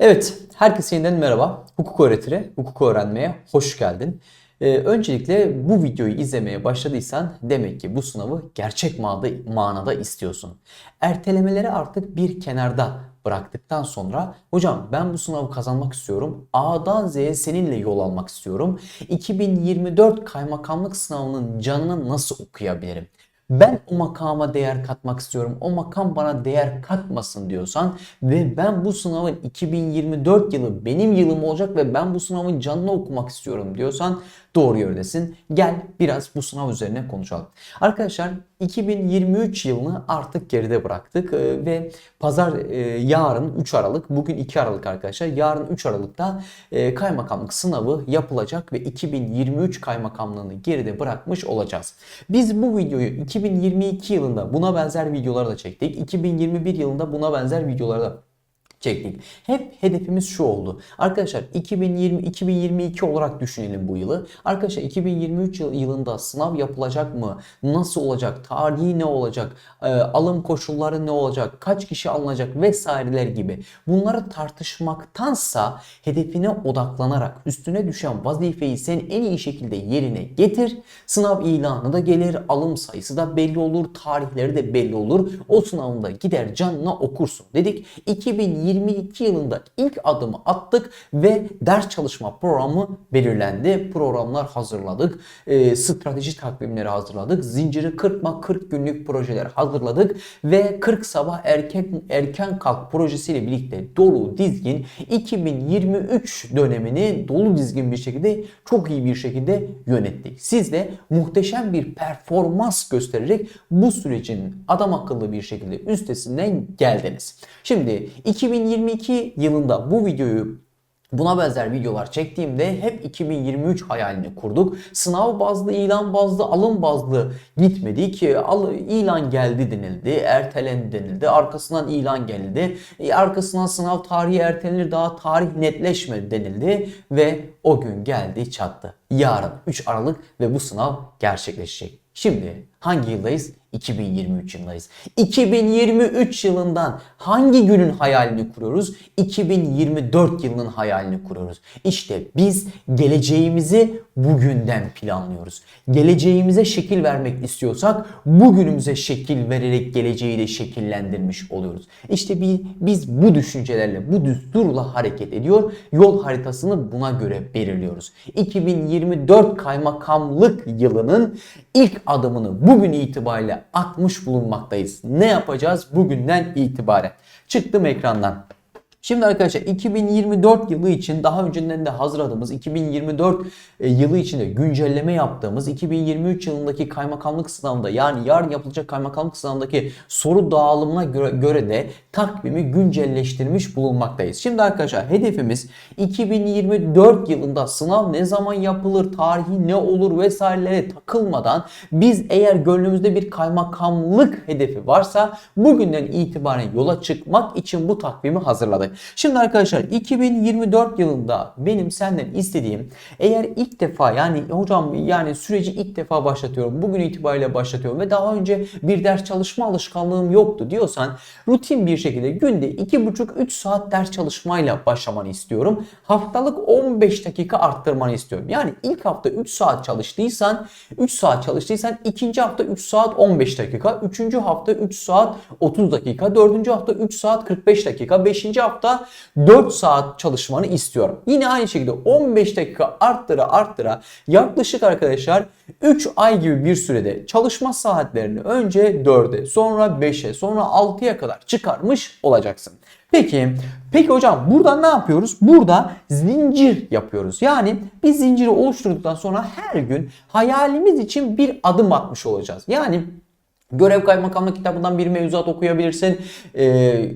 Evet, herkese yeniden merhaba. Hukuk öğretiri, hukuk öğrenmeye hoş geldin. Ee, öncelikle bu videoyu izlemeye başladıysan demek ki bu sınavı gerçek manada, manada istiyorsun. Ertelemeleri artık bir kenarda bıraktıktan sonra hocam ben bu sınavı kazanmak istiyorum. A'dan Z'ye seninle yol almak istiyorum. 2024 kaymakamlık sınavının canını nasıl okuyabilirim? Ben o makama değer katmak istiyorum. O makam bana değer katmasın diyorsan ve ben bu sınavın 2024 yılı benim yılım olacak ve ben bu sınavın canını okumak istiyorum diyorsan doğru yerdesin. Gel biraz bu sınav üzerine konuşalım. Arkadaşlar 2023 yılını artık geride bıraktık Ee, ve pazar e, yarın 3 Aralık, bugün 2 Aralık arkadaşlar. Yarın 3 Aralık'ta e, kaymakamlık sınavı yapılacak ve 2023 kaymakamlığını geride bırakmış olacağız. Biz bu videoyu 2022 yılında buna benzer videoları da çektik. 2021 yılında buna benzer videoları da çektik. Hep hedefimiz şu oldu. Arkadaşlar 2020 2022 olarak düşünelim bu yılı. Arkadaşlar 2023 yıl- yılında sınav yapılacak mı? Nasıl olacak? Tarihi ne olacak? Ee, alım koşulları ne olacak? Kaç kişi alınacak vesaireler gibi. Bunları tartışmaktansa hedefine odaklanarak üstüne düşen vazifeyi sen en iyi şekilde yerine getir. Sınav ilanı da gelir, alım sayısı da belli olur, tarihleri de belli olur. O sınavında gider canına okursun dedik. 2022 yılında ilk adımı attık ve ders çalışma programı belirlendi. Programlar hazırladık. e, strateji takvimleri hazırladık. Zinciri kırpma 40 günlük projeler hazırladık ve 40 sabah erken erken kalk projesiyle birlikte dolu dizgin 2023 dönemini dolu dizgin bir şekilde çok iyi bir şekilde yönettik. Siz de muhteşem bir performans göstererek bu sürecin adam akıllı bir şekilde üstesinden geldiniz. Şimdi 2022 yılında bu videoyu Buna benzer videolar çektiğimde hep 2023 hayalini kurduk. Sınav bazlı, ilan bazlı, alım bazlı gitmedik. Al, ilan geldi denildi, ertelendi denildi. Arkasından ilan geldi. E, arkasından sınav tarihi ertelenir daha tarih netleşmedi denildi. Ve o gün geldi çattı. Yarın 3 Aralık ve bu sınav gerçekleşecek. Şimdi hangi yıldayız? 2023 yılındayız. 2023 yılından hangi günün hayalini kuruyoruz? 2024 yılının hayalini kuruyoruz. İşte biz geleceğimizi bugünden planlıyoruz. Geleceğimize şekil vermek istiyorsak bugünümüze şekil vererek geleceği de şekillendirmiş oluyoruz. İşte biz, biz bu düşüncelerle, bu düsturla hareket ediyor. Yol haritasını buna göre belirliyoruz. 2024 kaymakamlık yılının ilk adımını bugün itibariyle atmış bulunmaktayız. Ne yapacağız bugünden itibaren? Çıktım ekrandan. Şimdi arkadaşlar 2024 yılı için daha önceden de hazırladığımız 2024 e, yılı için de güncelleme yaptığımız 2023 yılındaki kaymakamlık sınavında yani yarın yapılacak kaymakamlık sınavındaki soru dağılımına göre de takvimi güncelleştirmiş bulunmaktayız. Şimdi arkadaşlar hedefimiz 2024 yılında sınav ne zaman yapılır, tarihi ne olur vesairelere takılmadan biz eğer gönlümüzde bir kaymakamlık hedefi varsa bugünden itibaren yola çıkmak için bu takvimi hazırladık. Şimdi arkadaşlar 2024 yılında benim senden istediğim eğer ilk defa yani hocam yani süreci ilk defa başlatıyorum. Bugün itibariyle başlatıyorum ve daha önce bir ders çalışma alışkanlığım yoktu diyorsan rutin bir şekilde günde 2,5-3 saat ders çalışmayla başlamanı istiyorum. Haftalık 15 dakika arttırmanı istiyorum. Yani ilk hafta 3 saat çalıştıysan 3 saat çalıştıysan ikinci hafta 3 saat 15 dakika, üçüncü hafta 3 saat 30 dakika, dördüncü hafta 3 saat 45 dakika, beşinci hafta 4 saat çalışmanı istiyorum. Yine aynı şekilde 15 dakika arttıra arttıra yaklaşık arkadaşlar 3 ay gibi bir sürede çalışma saatlerini önce 4'e sonra 5'e sonra 6'ya kadar çıkarmış olacaksın. Peki, peki hocam burada ne yapıyoruz? Burada zincir yapıyoruz. Yani biz zinciri oluşturduktan sonra her gün hayalimiz için bir adım atmış olacağız. Yani görev kaymakamlık kitabından bir mevzuat okuyabilirsin. Ee,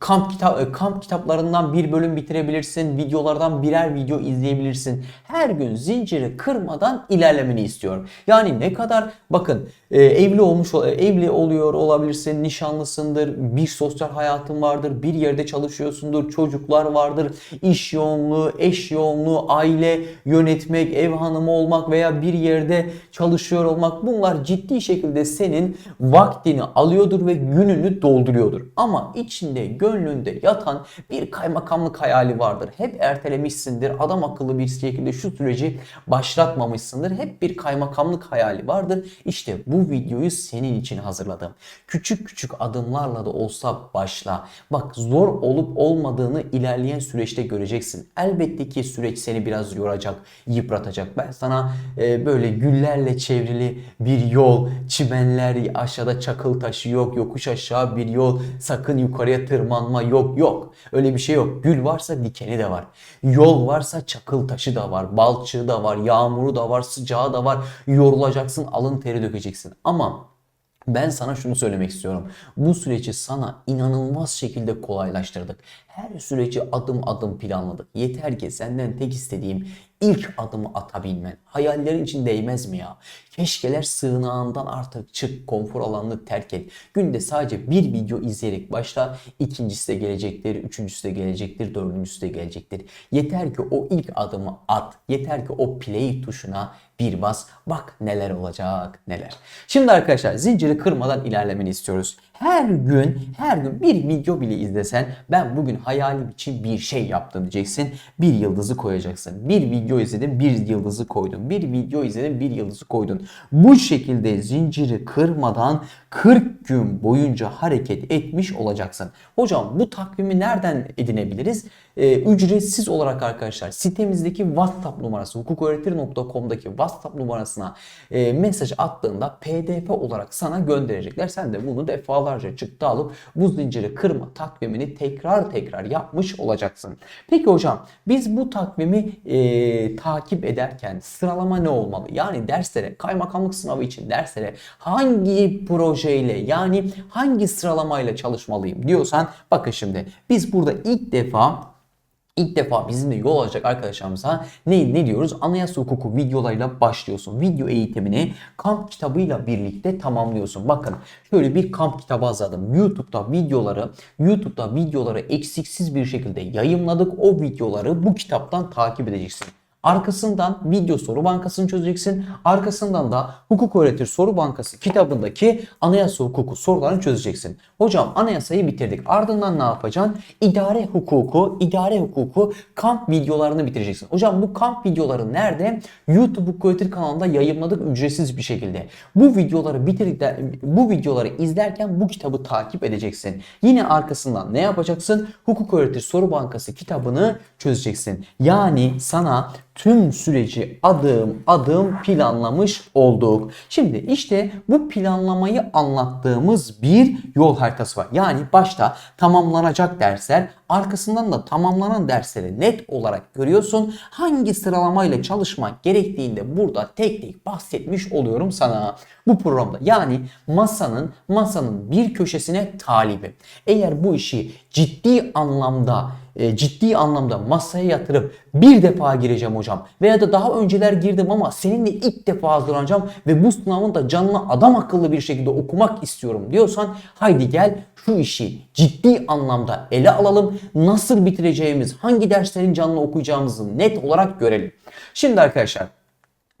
kamp kitap kamp kitaplarından bir bölüm bitirebilirsin. Videolardan birer video izleyebilirsin. Her gün zinciri kırmadan ilerlemeni istiyorum. Yani ne kadar bakın e, evli olmuş ol- evli oluyor olabilirsin, nişanlısındır, bir sosyal hayatın vardır, bir yerde çalışıyorsundur, çocuklar vardır, iş yoğunluğu, eş yoğunluğu, aile yönetmek, ev hanımı olmak veya bir yerde çalışıyor olmak bunlar ciddi şekilde senin vaktini alıyordur ve gününü dolduruyordur. Ama içinde gönlünde yatan bir kaymakamlık hayali vardır. Hep ertelemişsindir. Adam akıllı bir şekilde şu süreci başlatmamışsındır. Hep bir kaymakamlık hayali vardır. İşte bu videoyu senin için hazırladım. Küçük küçük adımlarla da olsa başla. Bak zor olup olmadığını ilerleyen süreçte göreceksin. Elbette ki süreç seni biraz yoracak, yıpratacak. Ben sana e, böyle güllerle çevrili bir yol, çimenler, aşağıda çakıl taşı yok, yokuş aşağı bir yol, sakın yukarıya tırmanma yok yok. Öyle bir şey yok. Gül varsa dikeni de var. Yol varsa çakıl taşı da var, balçığı da var, yağmuru da var, sıcağı da var. Yorulacaksın, alın teri dökeceksin. Ama ben sana şunu söylemek istiyorum. Bu süreci sana inanılmaz şekilde kolaylaştırdık. Her süreci adım adım planladık. Yeter ki senden tek istediğim ilk adımı atabilmen. Hayallerin için değmez mi ya? Keşkeler sığınağından artık çık, konfor alanını terk et. Günde sadece bir video izleyerek başla. İkincisi de gelecektir, üçüncüsü de gelecektir, dördüncüsü de gelecektir. Yeter ki o ilk adımı at. Yeter ki o play tuşuna bir bas. Bak neler olacak neler. Şimdi arkadaşlar zinciri kırmadan ilerlemeni istiyoruz. Her gün her gün bir video bile izlesen ben bugün hayalim için bir şey yaptım diyeceksin. Bir yıldızı koyacaksın. Bir video izledim bir yıldızı koydum. Bir video izledim bir yıldızı koydun. Bu şekilde zinciri kırmadan 40 gün boyunca hareket etmiş olacaksın. Hocam bu takvimi nereden edinebiliriz? Ee, ücretsiz olarak arkadaşlar sitemizdeki WhatsApp numarası hukuköğretir.com'daki WhatsApp numarasına e, mesaj attığında PDF olarak sana gönderecekler. Sen de bunu defalarca çıktı alıp bu zinciri kırma takvimini tekrar tekrar yapmış olacaksın. Peki hocam biz bu takvimi e, takip ederken sıralama ne olmalı? Yani derslere kaymakamlık sınavı için derslere hangi projeyle yani hangi sıralamayla çalışmalıyım diyorsan bakın şimdi biz burada ilk defa İlk defa bizimle yol alacak arkadaşlarımıza ne, ne diyoruz? Anayasa hukuku videolarıyla başlıyorsun. Video eğitimini kamp kitabıyla birlikte tamamlıyorsun. Bakın şöyle bir kamp kitabı hazırladım. YouTube'da videoları, YouTube'da videoları eksiksiz bir şekilde yayınladık. O videoları bu kitaptan takip edeceksin. Arkasından video soru bankasını çözeceksin. Arkasından da hukuk öğretir soru bankası kitabındaki anayasa hukuku sorularını çözeceksin. Hocam anayasayı bitirdik. Ardından ne yapacaksın? İdare hukuku, idare hukuku kamp videolarını bitireceksin. Hocam bu kamp videoları nerede? YouTube hukuk öğretir kanalında yayınladık ücretsiz bir şekilde. Bu videoları bitirdikten bu videoları izlerken bu kitabı takip edeceksin. Yine arkasından ne yapacaksın? Hukuk öğretir soru bankası kitabını çözeceksin. Yani sana tüm süreci adım adım planlamış olduk. Şimdi işte bu planlamayı anlattığımız bir yol haritası var. Yani başta tamamlanacak dersler, arkasından da tamamlanan dersleri net olarak görüyorsun. Hangi sıralamayla çalışmak gerektiğinde burada tek tek bahsetmiş oluyorum sana bu programda. Yani masanın masanın bir köşesine talibi. Eğer bu işi ciddi anlamda e, ciddi anlamda masaya yatırıp bir defa gireceğim hocam veya da daha önceler girdim ama seninle ilk defa hazırlanacağım ve bu sınavın da canına adam akıllı bir şekilde okumak istiyorum diyorsan haydi gel şu işi ciddi anlamda ele alalım. Nasıl bitireceğimiz, hangi derslerin canlı okuyacağımızı net olarak görelim. Şimdi arkadaşlar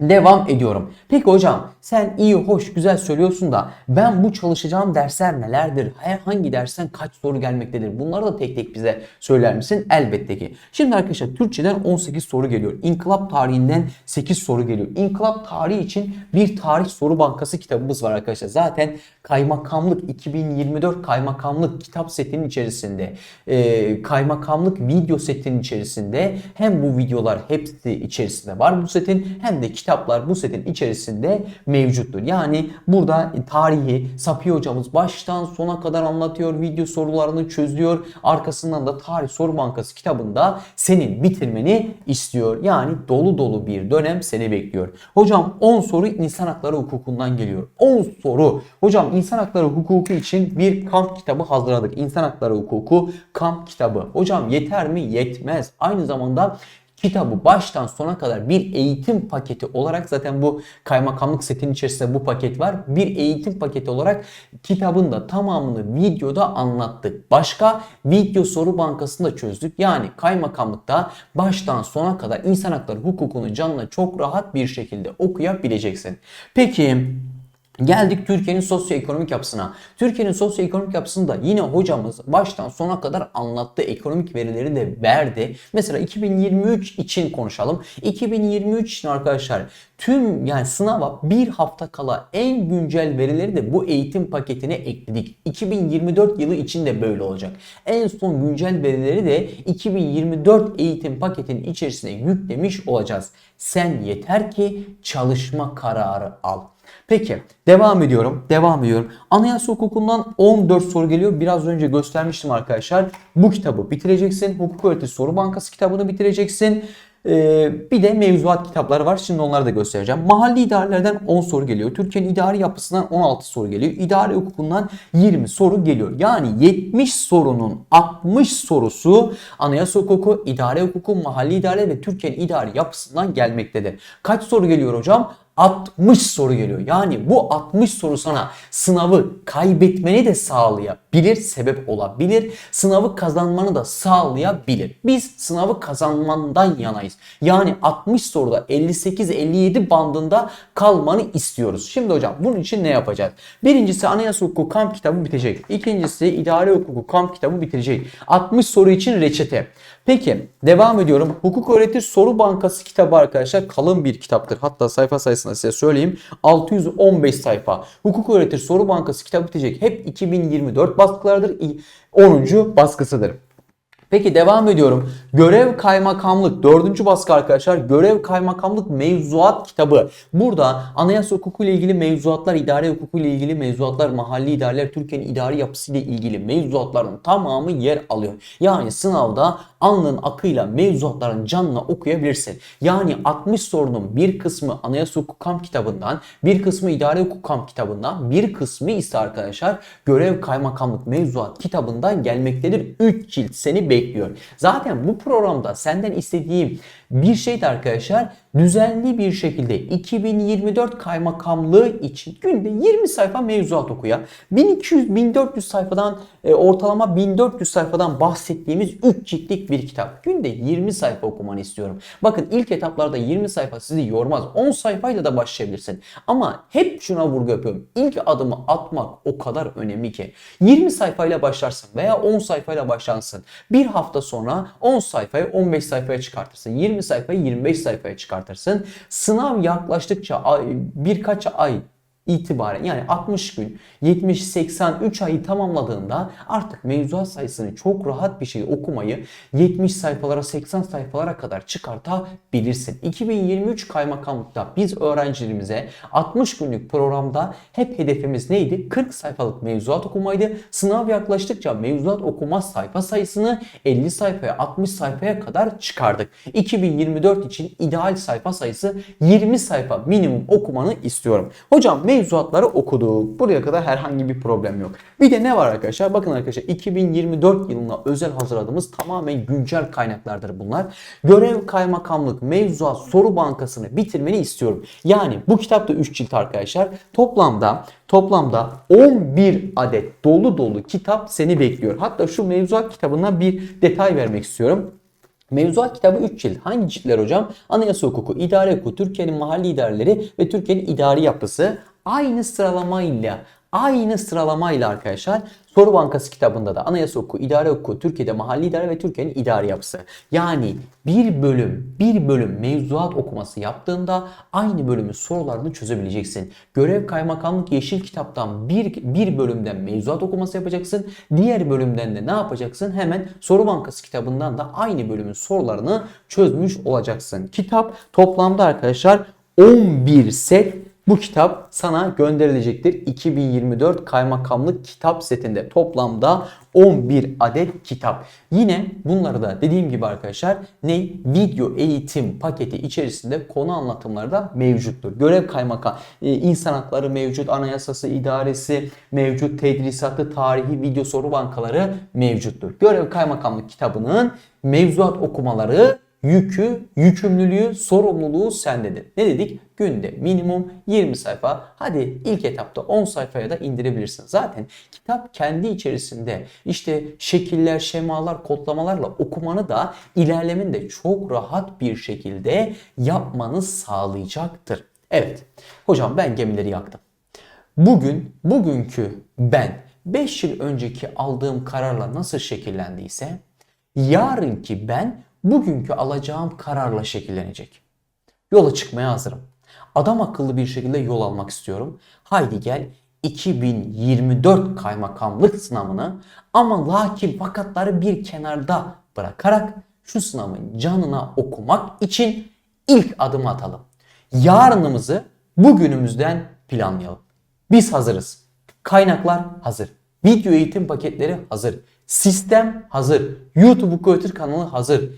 Devam ediyorum. Peki hocam sen iyi, hoş, güzel söylüyorsun da ben bu çalışacağım dersler nelerdir? Hangi dersten kaç soru gelmektedir? Bunları da tek tek bize söyler misin? Elbette ki. Şimdi arkadaşlar Türkçeden 18 soru geliyor. İnkılap tarihinden 8 soru geliyor. İnkılap tarihi için bir tarih soru bankası kitabımız var arkadaşlar. Zaten kaymakamlık 2024 kaymakamlık kitap setinin içerisinde e, kaymakamlık video setinin içerisinde hem bu videolar hepsi içerisinde var bu setin hem de kitaplar bu setin içerisinde mevcuttur. Yani burada tarihi Safiye hocamız baştan sona kadar anlatıyor. Video sorularını çözüyor. Arkasından da Tarih Soru Bankası kitabında senin bitirmeni istiyor. Yani dolu dolu bir dönem seni bekliyor. Hocam 10 soru insan hakları hukukundan geliyor. 10 soru. Hocam insan hakları hukuku için bir kamp kitabı hazırladık. İnsan hakları hukuku kamp kitabı. Hocam yeter mi? Yetmez. Aynı zamanda kitabı baştan sona kadar bir eğitim paketi olarak zaten bu kaymakamlık setinin içerisinde bu paket var. Bir eğitim paketi olarak kitabın da tamamını videoda anlattık. Başka video soru bankasını da çözdük. Yani kaymakamlıkta baştan sona kadar insan hakları hukukunu canlı çok rahat bir şekilde okuyabileceksin. Peki Geldik Türkiye'nin sosyoekonomik yapısına. Türkiye'nin sosyoekonomik yapısında yine hocamız baştan sona kadar anlattı. Ekonomik verileri de verdi. Mesela 2023 için konuşalım. 2023 için arkadaşlar tüm yani sınava bir hafta kala en güncel verileri de bu eğitim paketine ekledik. 2024 yılı için de böyle olacak. En son güncel verileri de 2024 eğitim paketinin içerisine yüklemiş olacağız. Sen yeter ki çalışma kararı al. Peki devam ediyorum. Devam ediyorum. Anayasa hukukundan 14 soru geliyor. Biraz önce göstermiştim arkadaşlar. Bu kitabı bitireceksin. Hukuk öğretisi soru bankası kitabını bitireceksin. Ee, bir de mevzuat kitapları var. Şimdi onları da göstereceğim. Mahalli idarelerden 10 soru geliyor. Türkiye'nin idari yapısından 16 soru geliyor. İdari hukukundan 20 soru geliyor. Yani 70 sorunun 60 sorusu anayasa hukuku, idare hukuku, mahalli idare ve Türkiye'nin idari yapısından gelmektedir. Kaç soru geliyor hocam? 60 soru geliyor. Yani bu 60 soru sana sınavı kaybetmeni de sağlayabilir, sebep olabilir. Sınavı kazanmanı da sağlayabilir. Biz sınavı kazanmandan yanayız. Yani 60 soruda 58-57 bandında kalmanı istiyoruz. Şimdi hocam bunun için ne yapacağız? Birincisi anayasa hukuku kamp kitabı bitecek. İkincisi idare hukuku kamp kitabı bitirecek. 60 soru için reçete. Peki devam ediyorum. Hukuk öğretir soru bankası kitabı arkadaşlar kalın bir kitaptır. Hatta sayfa sayısını size söyleyeyim. 615 sayfa. Hukuk öğretir soru bankası kitabı bitecek. Hep 2024 baskılardır. 10. baskısıdır. Peki devam ediyorum. Görev kaymakamlık dördüncü baskı arkadaşlar. Görev kaymakamlık mevzuat kitabı. Burada anayasa hukuku ile ilgili mevzuatlar, idare hukuku ile ilgili mevzuatlar, mahalli idareler, Türkiye'nin idari yapısı ile ilgili mevzuatların tamamı yer alıyor. Yani sınavda alnın akıyla mevzuatların canına okuyabilirsin. Yani 60 sorunun bir kısmı anayasa hukuku kamp kitabından, bir kısmı idare hukuku kamp kitabından, bir kısmı ise arkadaşlar görev kaymakamlık mevzuat kitabından gelmektedir. 3 cilt seni bekliyor. Zaten bu programda senden istediğim bir şey de arkadaşlar düzenli bir şekilde 2024 kaymakamlığı için günde 20 sayfa mevzuat okuya 1200-1400 sayfadan e, ortalama 1400 sayfadan bahsettiğimiz 3 ciltlik bir kitap. Günde 20 sayfa okumanı istiyorum. Bakın ilk etaplarda 20 sayfa sizi yormaz. 10 sayfayla da başlayabilirsin. Ama hep şuna vurgu yapıyorum. İlk adımı atmak o kadar önemli ki. 20 sayfayla başlarsın veya 10 sayfayla başlarsın. Bir hafta sonra 10 sayfayı 15 sayfaya çıkartırsın. 20 sayfayı 25 sayfaya çıkartırsın. Sınav yaklaştıkça birkaç ay itibaren yani 60 gün 70-83 ayı tamamladığında artık mevzuat sayısını çok rahat bir şey okumayı 70 sayfalara 80 sayfalara kadar çıkartabilirsin. 2023 kaymakamlıkta biz öğrencilerimize 60 günlük programda hep hedefimiz neydi? 40 sayfalık mevzuat okumaydı. Sınav yaklaştıkça mevzuat okuma sayfa sayısını 50 sayfaya 60 sayfaya kadar çıkardık. 2024 için ideal sayfa sayısı 20 sayfa minimum okumanı istiyorum. Hocam mevzuatları okuduk. Buraya kadar herhangi bir problem yok. Bir de ne var arkadaşlar? Bakın arkadaşlar 2024 yılına özel hazırladığımız tamamen güncel kaynaklardır bunlar. Görev kaymakamlık mevzuat soru bankasını bitirmeni istiyorum. Yani bu kitapta 3 cilt arkadaşlar. Toplamda toplamda 11 adet dolu dolu kitap seni bekliyor. Hatta şu mevzuat kitabına bir detay vermek istiyorum. Mevzuat kitabı 3 cilt. Hangi ciltler hocam? Anayasa hukuku, idare hukuku, Türkiye'nin mahalli idareleri ve Türkiye'nin idari yapısı aynı sıralamayla aynı sıralamayla arkadaşlar Soru Bankası kitabında da Anayasa Hukuku, İdare Hukuku, Türkiye'de Mahalli İdare ve Türkiye'nin idari yapısı. Yani bir bölüm, bir bölüm mevzuat okuması yaptığında aynı bölümün sorularını çözebileceksin. Görev Kaymakamlık Yeşil Kitap'tan bir, bir bölümden mevzuat okuması yapacaksın. Diğer bölümden de ne yapacaksın? Hemen Soru Bankası kitabından da aynı bölümün sorularını çözmüş olacaksın. Kitap toplamda arkadaşlar 11 set bu kitap sana gönderilecektir. 2024 kaymakamlık kitap setinde toplamda 11 adet kitap. Yine bunları da dediğim gibi arkadaşlar ne video eğitim paketi içerisinde konu anlatımları da mevcuttur. Görev kaymakam, e, insan hakları mevcut, anayasası idaresi mevcut, tedrisatı, tarihi video soru bankaları mevcuttur. Görev kaymakamlık kitabının mevzuat okumaları yükü, yükümlülüğü, sorumluluğu sendedir. Ne dedik? Günde minimum 20 sayfa. Hadi ilk etapta 10 sayfaya da indirebilirsin. Zaten kitap kendi içerisinde işte şekiller, şemalar, kodlamalarla okumanı da ilerlemin de çok rahat bir şekilde yapmanı sağlayacaktır. Evet. Hocam ben gemileri yaktım. bugün, bugünkü ben 5 yıl önceki aldığım kararla nasıl şekillendiyse yarınki ben bugünkü alacağım kararla şekillenecek. Yola çıkmaya hazırım. Adam akıllı bir şekilde yol almak istiyorum. Haydi gel 2024 kaymakamlık sınavını ama lakin fakatları bir kenarda bırakarak şu sınavın canına okumak için ilk adımı atalım. Yarınımızı bugünümüzden planlayalım. Biz hazırız. Kaynaklar hazır. Video eğitim paketleri hazır. Sistem hazır. YouTube Kuatır kanalı hazır.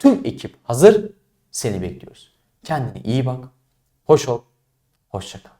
Tüm ekip hazır. Seni bekliyoruz. Kendine iyi bak. Hoş ol. Hoşça kal.